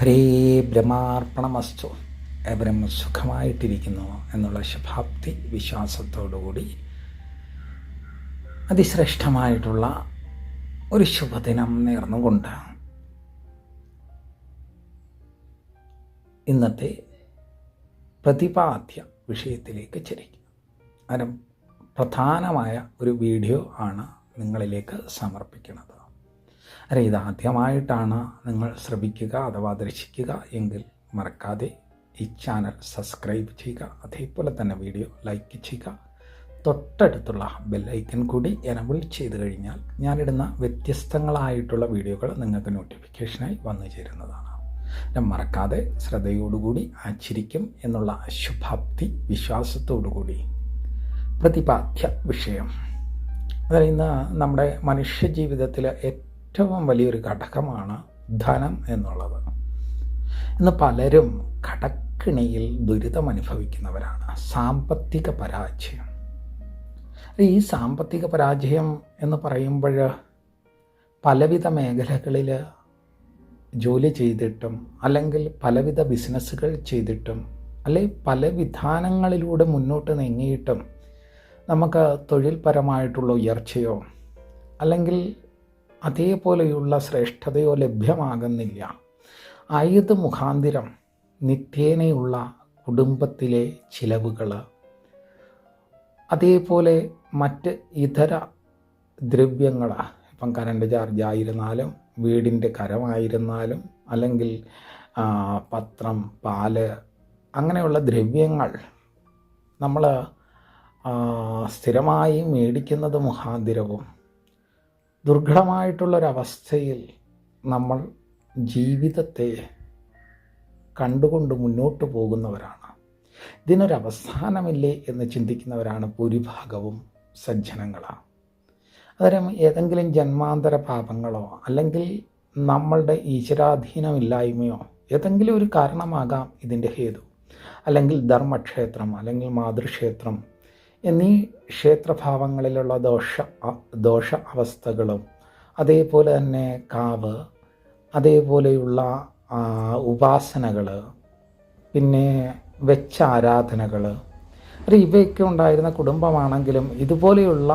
ഹരേ ബ്രഹ്മാർപ്പണമസ്തു. ബ്രഹ്മ സുഖമായിട്ടിരിക്കുന്നു എന്നുള്ള ശുഭാപ്തി വിശ്വാസത്തോടുകൂടി അതിശ്രേഷ്ഠമായിട്ടുള്ള ഒരു ശുഭദിനം നേർന്നുകൊണ്ട് ഇന്നത്തെ പ്രതിപാദ്യ വിഷയത്തിലേക്ക് ചരിക്കും അതിന് പ്രധാനമായ ഒരു വീഡിയോ ആണ് നിങ്ങളിലേക്ക് സമർപ്പിക്കുന്നത്. അരെ ഇതാദ്യമായിട്ടാണ് നിങ്ങൾ ശ്രമിക്കുക അഥവാ ദർശിക്കുക എങ്കിൽ മറക്കാതെ ഈ ചാനൽ സബ്സ്ക്രൈബ് ചെയ്യുക. അതേപോലെ തന്നെ വീഡിയോ ലൈക്ക് ചെയ്യുക. തൊട്ടടുത്തുള്ള ബെല്ലൈക്കൻ കൂടി എനബിൾ ചെയ്ത് കഴിഞ്ഞാൽ ഞാനിടുന്ന വ്യത്യസ്തങ്ങളായിട്ടുള്ള വീഡിയോകൾ നിങ്ങൾക്ക് നോട്ടിഫിക്കേഷനായി വന്നു ചേരുന്നതാണ്. മറക്കാതെ ശ്രദ്ധയോടുകൂടി ആചരിക്കും എന്നുള്ള ശുഭാപ്തി വിശ്വാസത്തോടുകൂടി. പ്രതിപാദ്യ വിഷയം. അതായത് ഇന്ന് നമ്മുടെ മനുഷ്യ ജീവിതത്തിൽ ഏറ്റവും വലിയൊരു ഘടകമാണ് ധനം എന്നുള്ളത്. ഇന്ന് പലരും കടക്കിണിയിൽ ദുരിതം അനുഭവിക്കുന്നവരാണ്. സാമ്പത്തിക പരാജയം. ഈ സാമ്പത്തിക പരാജയം എന്ന് പറയുമ്പോൾ പലവിധ മേഖലകളിൽ ജോലി ചെയ്തിട്ടും അല്ലെങ്കിൽ പലവിധ ബിസിനസ്സുകൾ ചെയ്തിട്ടും അല്ലെ പല വിധാനങ്ങളിലൂടെ മുന്നോട്ട് നീങ്ങിയിട്ടും നമുക്ക് തൊഴിൽപരമായിട്ടുള്ള ഉയർച്ചയോ അല്ലെങ്കിൽ അതേപോലെയുള്ള ശ്രേഷ്ഠതയോ ലഭ്യമാകുന്നില്ല. ആയത് മുഖാന്തിരം നിത്യേനയുള്ള കുടുംബത്തിലെ ചിലവുകൾ അതേപോലെ മറ്റ് ഇതര ദ്രവ്യങ്ങൾ ഇപ്പം കറണ്ട് ചാർജ് ആയിരുന്നാലും വീടിന്റെ കരമായിരുന്നാലും അല്ലെങ്കിൽ പത്രം പാൽ അങ്ങനെയുള്ള ദ്രവ്യങ്ങൾ നമ്മൾ സ്ഥിരമായി മേടിക്കുന്നത് മുഖാന്തിരവും ദുർഘടമായിട്ടുള്ളൊരവസ്ഥയിൽ നമ്മൾ ജീവിതത്തെ കണ്ടുകൊണ്ട് മുന്നോട്ട് പോകുന്നവരാണ്. ഇതിനൊരവസാനമില്ലേ എന്ന് ചിന്തിക്കുന്നവരാണ് ഭൂരിഭാഗവും സജ്ജനങ്ങളാണ് അന്നേരം ഏതെങ്കിലും ജന്മാന്തര പാപങ്ങളോ അല്ലെങ്കിൽ നമ്മളുടെ ഈശ്വരാധീനമില്ലായ്മയോ ഏതെങ്കിലും ഒരു കാരണമാകാം ഇതിന്റെ ഹേതു. അല്ലെങ്കിൽ ധർമ്മക്ഷേത്രം അല്ലെങ്കിൽ മാതൃക്ഷേത്രം എന്നീ ക്ഷേത്രഭാവങ്ങളിലുള്ള ദോഷ ദോഷ അവസ്ഥകളും അതേപോലെ തന്നെ കാവ് അതേപോലെയുള്ള ഉപാസനകൾ പിന്നെ വെച്ച ആരാധനകൾ ഇവയൊക്കെ ഉണ്ടായിരുന്ന കുടുംബമാണെങ്കിലും ഇതുപോലെയുള്ള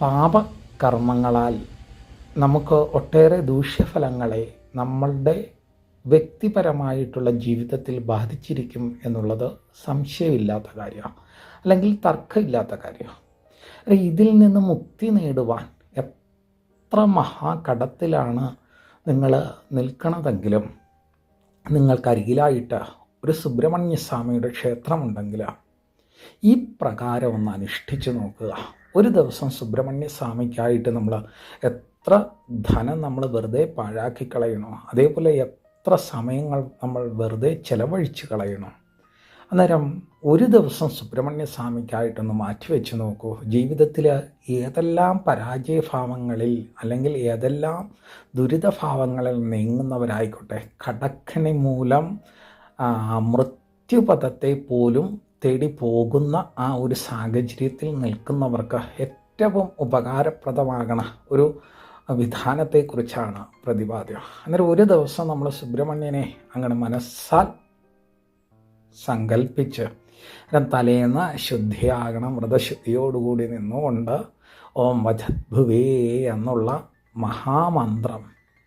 പാപകർമ്മങ്ങളാൽ നമുക്ക് ഒട്ടേറെ ദൂഷ്യഫലങ്ങളെ നമ്മളുടെ വ്യക്തിപരമായിട്ടുള്ള ജീവിതത്തിൽ ബാധിച്ചിരിക്കും എന്നുള്ളത് സംശയമില്ലാത്ത കാര്യമാണ്. അല്ലെങ്കിൽ തർക്കമില്ലാത്ത കാര്യമാണ്. ഇതിൽ നിന്ന് മുക്തി നേടുവാൻ എത്ര മഹാകടത്തിലാണ് നിങ്ങൾ നിൽക്കണതെങ്കിലും നിങ്ങൾക്കരികിലായിട്ട് ഒരു സുബ്രഹ്മണ്യ സ്വാമിയുടെ ക്ഷേത്രമുണ്ടെങ്കിൽ ഈ പ്രകാരം ഒന്ന് അനുഷ്ഠിച്ച് നോക്കുക. ഒരു ദിവസം സുബ്രഹ്മണ്യ സ്വാമിക്കായിട്ട് നമ്മൾ എത്ര ധനം നമ്മൾ വെറുതെ പാഴാക്കി കളയണോ? അതേപോലെ എത്ര സമയങ്ങൾ നമ്മൾ വെറുതെ ചെലവഴിച്ച് കളയണോ? അന്നേരം ഒരു ദിവസം സുബ്രഹ്മണ്യ സ്വാമിക്കായിട്ടൊന്ന് മാറ്റിവെച്ച് നോക്കൂ. ജീവിതത്തിൽ ഏതെല്ലാം പരാജയഭാവങ്ങളിൽ അല്ലെങ്കിൽ ഏതെല്ലാം ദുരിതഭാവങ്ങളിൽ നീങ്ങുന്നവരായിക്കോട്ടെ കടക്കണി മൂലം മൃത്യുപഥത്തെ പോലും തേടി പോകുന്ന ആ ഒരു സാഹചര്യത്തിൽ നിൽക്കുന്നവർക്ക് ഏറ്റവും ഉപകാരപ്രദമാകണ ഒരു വിധാനത്തെക്കുറിച്ചാണ് പ്രതിപാദ്യം. അന്നേരം ഒരു ദിവസം നമ്മൾ സുബ്രഹ്മണ്യനെ അങ്ങനെ മനസ്സാൽ സങ്കല്പിച്ച് തലേന്ന് ശുദ്ധിയാകണം വ്രതശുദ്ധിയോടുകൂടി നിന്നുകൊണ്ട് ഓം വജദ്ഭുവേ എന്നുള്ള മഹാമന്ത്രം.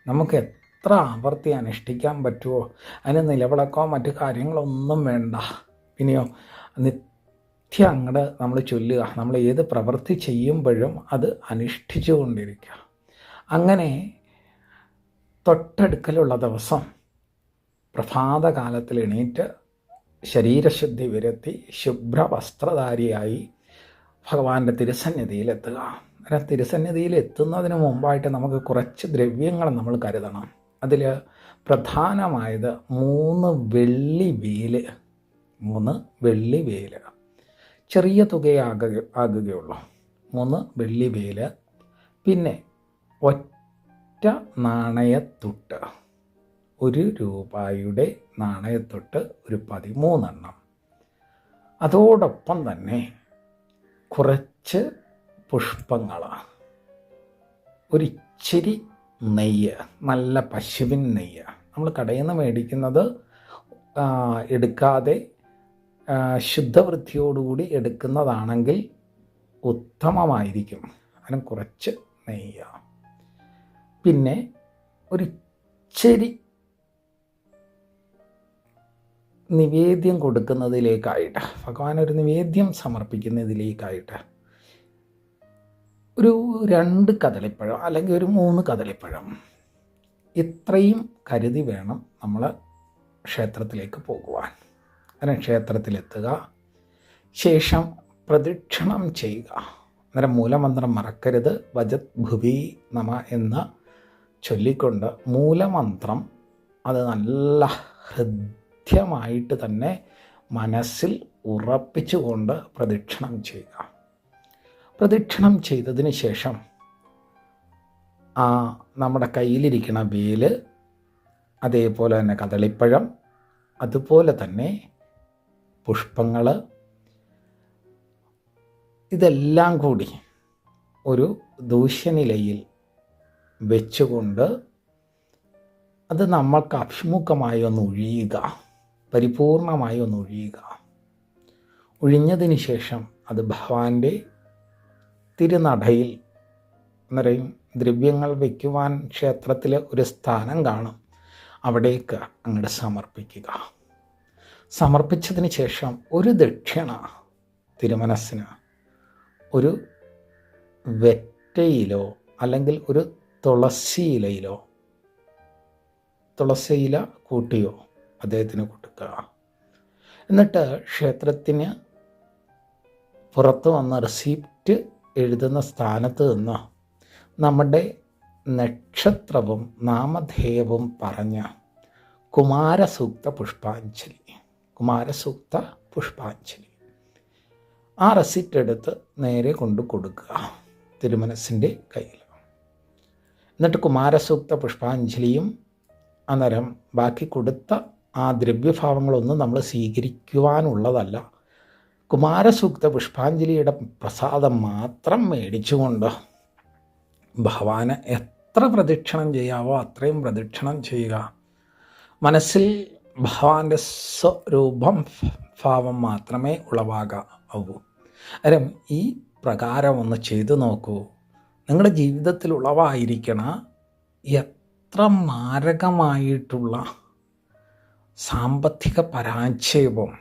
നമുക്ക് എത്ര ആവർത്തി അനുഷ്ഠിക്കാൻ പറ്റുമോ അതിന് നിലവിളക്കോ മറ്റു കാര്യങ്ങളൊന്നും വേണ്ട. പിന്നെയോ നിത്യം അങ്ങോട്ട് നമ്മൾ ചൊല്ലുക നമ്മൾ ഏത് പ്രവൃത്തി ചെയ്യുമ്പോഴും അത് അനുഷ്ഠിച്ചു കൊണ്ടിരിക്കുക. അങ്ങനെ തൊട്ടടുക്കലുള്ള ദിവസം പ്രഭാതകാലത്തിൽ എണീറ്റ് ശരീരശുദ്ധി വരുത്തി ശുഭ്രവസ്ത്രധാരിയായി ഭഗവാന്റെ തിരുസന്നിധിയിലെത്തുക. അങ്ങനെ തിരുസന്നിധിയിൽ എത്തുന്നതിന് മുമ്പായിട്ട് നമുക്ക് കുറച്ച് ദ്രവ്യങ്ങൾ നമ്മൾ കരുതണം. അതിൽ പ്രധാനമായത് മൂന്ന് വെള്ളി വേൽ. മൂന്ന് വെള്ളി വേൽ. ചെറിയ തുകയാക ആകുകയുള്ളൂ. മൂന്ന് വെള്ളി വേൽ. പിന്നെ ഒറ്റ നാണയത്തുട്ട്. ഒരു രൂപയുടെ നാണയത്തൊട്ട് ഒരു പതിമൂന്നെണ്ണം. അതോടൊപ്പം തന്നെ കുറച്ച് പുഷ്പങ്ങളാണ്. ഒരിച്ചിരി നെയ്യ് നല്ല പശുവിൻ നെയ്യ്. നമ്മൾ കടയിൽ നിന്ന് മേടിക്കുന്നത് എടുക്കാതെ ശുദ്ധവൃത്തിയോടുകൂടി എടുക്കുന്നതാണെങ്കിൽ ഉത്തമമായിരിക്കും. അതിന് കുറച്ച് നെയ്യ. പിന്നെ ഒരു നിവേദ്യം കൊടുക്കുന്നതിലേക്കായിട്ട് ഭഗവാൻ ഒരു നിവേദ്യം സമർപ്പിക്കുന്നതിലേക്കായിട്ട്. ഒരു രണ്ട് കദളിപ്പഴം അല്ലെങ്കിൽ ഒരു മൂന്ന് കദളിപ്പഴം ഇത്രയും കരുതി വേണം നമ്മൾ ക്ഷേത്രത്തിലേക്ക് പോകുവാൻ. അങ്ങനെ ക്ഷേത്രത്തിലെത്തുക ശേഷം പ്രദക്ഷിണം ചെയ്യുക. അന്നേരം മൂലമന്ത്രം മറക്കരുത് വജത് ഭുവി നമ എന്ന് ചൊല്ലിക്കൊണ്ട് മൂലമന്ത്രം അത് നല്ല ഹൃദ്യമായിട്ട് തന്നെ മനസ്സിൽ ഉറപ്പിച്ചുകൊണ്ട് പ്രദക്ഷിണം ചെയ്യുക. പ്രദക്ഷിണം ചെയ്തതിന് ശേഷം ആ നമ്മുടെ കയ്യിലിരിക്കുന്ന വേൽ അതേപോലെ തന്നെ കദളിപ്പഴം അതുപോലെ തന്നെ പുഷ്പങ്ങൾ ഇതെല്ലാം കൂടി ഒരു ദൂഷ്യനിലയിൽ വെച്ചുകൊണ്ട് അത് നമ്മൾക്ക് അഭിമുഖമായി ഒന്ന് ഒഴിയുക. പരിപൂർണമായി ഒന്ന് ഒഴിയുക. ഒഴിഞ്ഞതിന് ശേഷം അത് ഭഗവാന്റെ തിരുനടയിൽ നിറയും ദ്രവ്യങ്ങൾ വയ്ക്കുവാൻ ക്ഷേത്രത്തിലെ ഒരു സ്ഥാനം കാണും. അവിടേക്ക് അങ്ങോട്ട് സമർപ്പിക്കുക. സമർപ്പിച്ചതിന് ശേഷം ഒരു ദക്ഷിണ തിരുമനസ്സിന് ഒരു വെറ്റയിലോ അല്ലെങ്കിൽ ഒരു തുളസിയിലയിലോ തുളസിയില കൂട്ടിയോ അദ്ദേഹത്തിന് കൊടുക്കുക. എന്നിട്ട് ക്ഷേത്രത്തിന് പുറത്ത് വന്ന റെസിപ്റ്റ് എഴുതുന്ന സ്ഥാനത്ത് നിന്ന് നമ്മുടെ നക്ഷത്രവും നാമധേയവും പറഞ്ഞ കുമാരസൂക്ത പുഷ്പാഞ്ജലി കുമാരസൂക്ത പുഷ്പാഞ്ജലി. ആ റെസിപ്റ്റ് എടുത്ത് നേരെ കൊണ്ട് കൊടുക്കുക തിരുമനസിന്റെ കയ്യിൽ. എന്നിട്ട് കുമാരസൂക്ത പുഷ്പാഞ്ജലിയും അന്നേരം ബാക്കി കൊടുത്ത ആ ദ്രവ്യഭാവങ്ങളൊന്നും നമ്മൾ സ്വീകരിക്കുവാനുള്ളതല്ല. കുമാരസൂക്ത പുഷ്പാഞ്ജലിയുടെ പ്രസാദം മാത്രം മേടിച്ചുകൊണ്ട് ഭഗവാന് എത്ര പ്രദക്ഷിണം ചെയ്യാവോ അത്രയും പ്രദക്ഷിണം ചെയ്യുക. മനസ്സിൽ ഭഗവാന്റെ സ്വരൂപം ഭാവം മാത്രമേ ഉളവാകാവൂ അരം ഈ പ്രകാരം ഒന്ന് ചെയ്തു നോക്കൂ. നിങ്ങളുടെ ജീവിതത്തിൽ ഉളവായിരിക്കണ എത്ര മാരകമായിട്ടുള്ള സാമ്പത്തിക പരാജയവും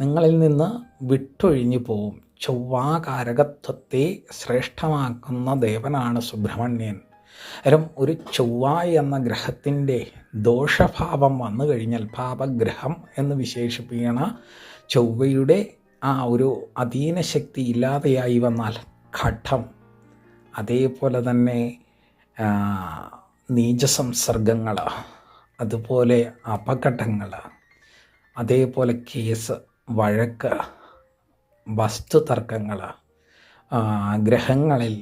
നിങ്ങളിൽ നിന്ന് വിട്ടൊഴിഞ്ഞു പോവും. ചൊവ്വാകാരകത്വത്തെ ശ്രേഷ്ഠമാക്കുന്ന ദേവനാണ് സുബ്രഹ്മണ്യൻ. അരം ഒരു ചൊവ്വ എന്ന ഗ്രഹത്തിന്റെ ദോഷഭാവം വന്നു കഴിഞ്ഞാൽ പാപഗ്രഹം എന്ന് വിശേഷിപ്പിക്കണ ചൊവ്വയുടെ ആ ഒരു അധീന ശക്തി ഇല്ലാതെയായി വന്നാൽ ഘട്ടം. അതേപോലെ തന്നെ നീചസംസർഗങ്ങൾ അതുപോലെ അപകടങ്ങൾ അതേപോലെ കേസ് വഴക്ക് വസ്തുതർക്കങ്ങൾ ഗ്രഹങ്ങളിൽ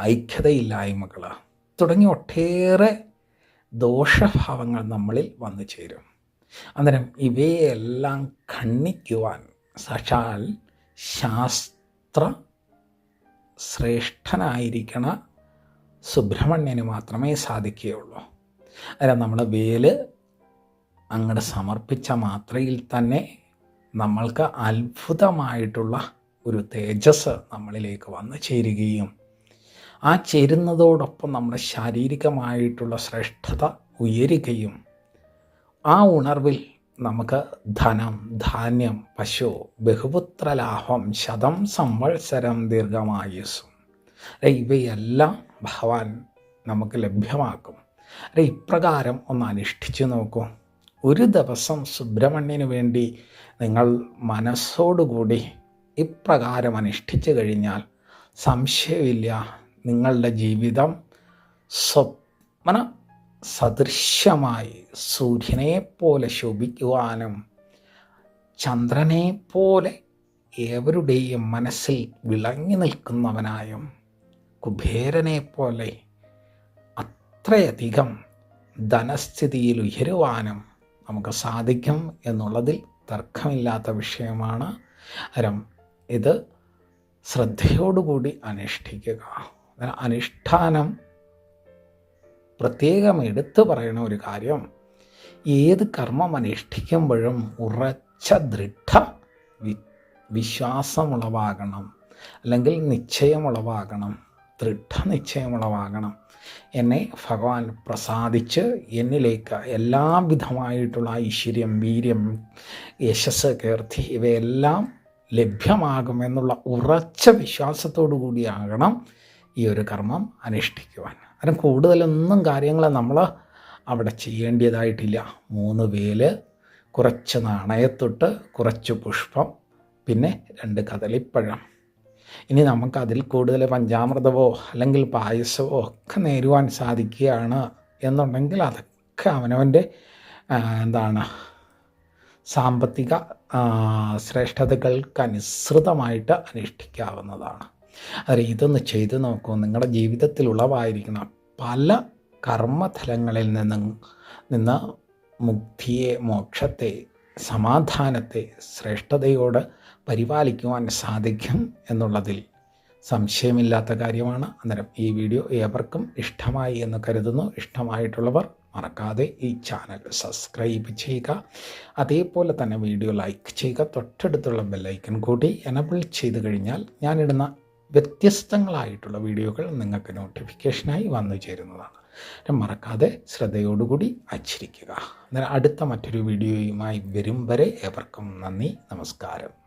ഐക്യതയില്ലായ്മകൾ തുടങ്ങി ഒട്ടേറെ ദോഷഭാവങ്ങൾ നമ്മളിൽ വന്നു ചേരും. അന്നേരം ഇവയെല്ലാം ഖണ്ഡിക്കുവാൻ സാക്ഷാൽ ശാസ്ത്ര ശ്രേഷ്ഠനായിരിക്കണ സുബ്രഹ്മണ്യന് മാത്രമേ സാധിക്കുകയുള്ളൂ. അന്നേരം നമ്മുടെ വേൽ അങ്ങോട്ട് സമർപ്പിച്ച മാത്രയിൽ തന്നെ നമ്മൾക്ക് അത്ഭുതമായിട്ടുള്ള ഒരു തേജസ് നമ്മളിലേക്ക് വന്നു ചേരുകയും ആ ചേരുന്നതോടൊപ്പം നമ്മുടെ ശാരീരികമായിട്ടുള്ള ശ്രേഷ്ഠത ഉയരുകയും ആ ഉണർവിൽ നമുക്ക് ധനം ധാന്യം പശു ബഹുപുത്ര ലാഭം ശതം സംവത്സരം ദീർഘമായുസ്സും. ഇവയെല്ലാം ഭഗവാൻ നമുക്ക് ലഭ്യമാക്കും. അല്ലെ ഇപ്രകാരം ഒന്ന് അനുഷ്ഠിച്ചു നോക്കൂ. ഒരു ദിവസം സുബ്രഹ്മണ്യന് വേണ്ടി നിങ്ങൾ മനസ്സോടുകൂടി ഇപ്രകാരം അനുഷ്ഠിച്ചു കഴിഞ്ഞാൽ സംശയമില്ല. നിങ്ങളുടെ ജീവിതം സ്വപ്ന സദൃശ്യമായി സൂര്യനെ പോലെ ശോഭിക്കുവാനും ചന്ദ്രനെ പോലെ ഏവരുടെയും മനസ്സിൽ വിളങ്ങി നിൽക്കുന്നവനായും കുബേരനെ പോലെ അത്രയധികം ധനസ്ഥിതിയിൽ ഉയരുവാനും നമുക്ക് സാധിക്കും എന്നുള്ളതിൽ തർക്കമില്ലാത്ത വിഷയമാണ്. അരം ഇത് ശ്രദ്ധയോടുകൂടി അനുഷ്ഠിക്കുക. അനുഷ്ഠാനം പ്രത്യേകം എടുത്തു പറയണ ഒരു കാര്യം ഏത് കർമ്മം അനുഷ്ഠിക്കുമ്പോഴും ഉറച്ച ദൃഢ വിശ്വാസമുളവാകണം അല്ലെങ്കിൽ നിശ്ചയമുളവാകണം. ദൃഢനിശ്ചയമുളവാകണം. എന്നെ ഭഗവാൻ പ്രസാദിച്ച് എന്നിലേക്ക് എല്ലാവിധമായിട്ടുള്ള ഐശ്വര്യം വീര്യം യശസ് കീർത്തി ഇവയെല്ലാം ലഭ്യമാകുമെന്നുള്ള ഉറച്ച വിശ്വാസത്തോടു കൂടിയാകണം ഈ ഒരു കർമ്മം അനുഷ്ഠിക്കുവാൻ. കാരണം കൂടുതലൊന്നും കാര്യങ്ങൾ നമ്മൾ അവിടെ ചെയ്യേണ്ടതായിട്ടില്ല മൂന്ന് വേൽ കുറച്ച് നാണയത്തൊട്ട് കുറച്ച് പുഷ്പം പിന്നെ രണ്ട് കദളിപ്പഴം. ഇനി നമുക്കതിൽ കൂടുതൽ പഞ്ചാമൃതമോ അല്ലെങ്കിൽ പായസമോ ഒക്കെ നേരുവാൻ സാധിക്കുകയാണ് എന്നുണ്ടെങ്കിൽ അതൊക്കെ അവനവന്റെ എന്താണ് സാമ്പത്തിക ശ്രേഷ്ഠതകൾക്കനുസൃതമായിട്ട് അനുഷ്ഠിക്കാവുന്നതാണ്. അതിൽ ഇതൊന്ന് ചെയ്ത് നോക്കൂ. നിങ്ങളുടെ ജീവിതത്തിൽ ഉളവായിരിക്കുന്ന പല കർമ്മഫലങ്ങളിൽ നിന്നും നിന്ന് മുക്തിയെ മോക്ഷത്തെ സമാധാനത്തെ ശ്രേഷ്ഠതയോട് പരിപാലിക്കുവാൻ സാധിക്കും എന്നുള്ളതിൽ സംശയമില്ലാത്ത കാര്യമാണ്. അന്നേരം ഈ വീഡിയോ ഏവർക്കും ഇഷ്ടമായി എന്ന് കരുതുന്നു. ഇഷ്ടമായിട്ടുള്ളവർ മറക്കാതെ ഈ ചാനൽ സബ്സ്ക്രൈബ് ചെയ്യുക. അതേപോലെ തന്നെ വീഡിയോ ലൈക്ക് ചെയ്യുക. തൊട്ടടുത്തുള്ള ബെല്ലൈക്കൻ കൂടി എനബിൾ ചെയ്ത് കഴിഞ്ഞാൽ ഞാനിടുന്ന വ്യത്യസ്തങ്ങളായിട്ടുള്ള വീഡിയോകൾ നിങ്ങൾക്ക് നോട്ടിഫിക്കേഷനായി വന്നു ചേരുന്നതാണ്. മറക്കാതെ ശ്രദ്ധയോടുകൂടി അച്ചിരിക്കുക അന്നേരം അടുത്ത മറ്റൊരു വീഡിയോയുമായി വരും വരെ ഏവർക്കും നന്ദി. നമസ്കാരം.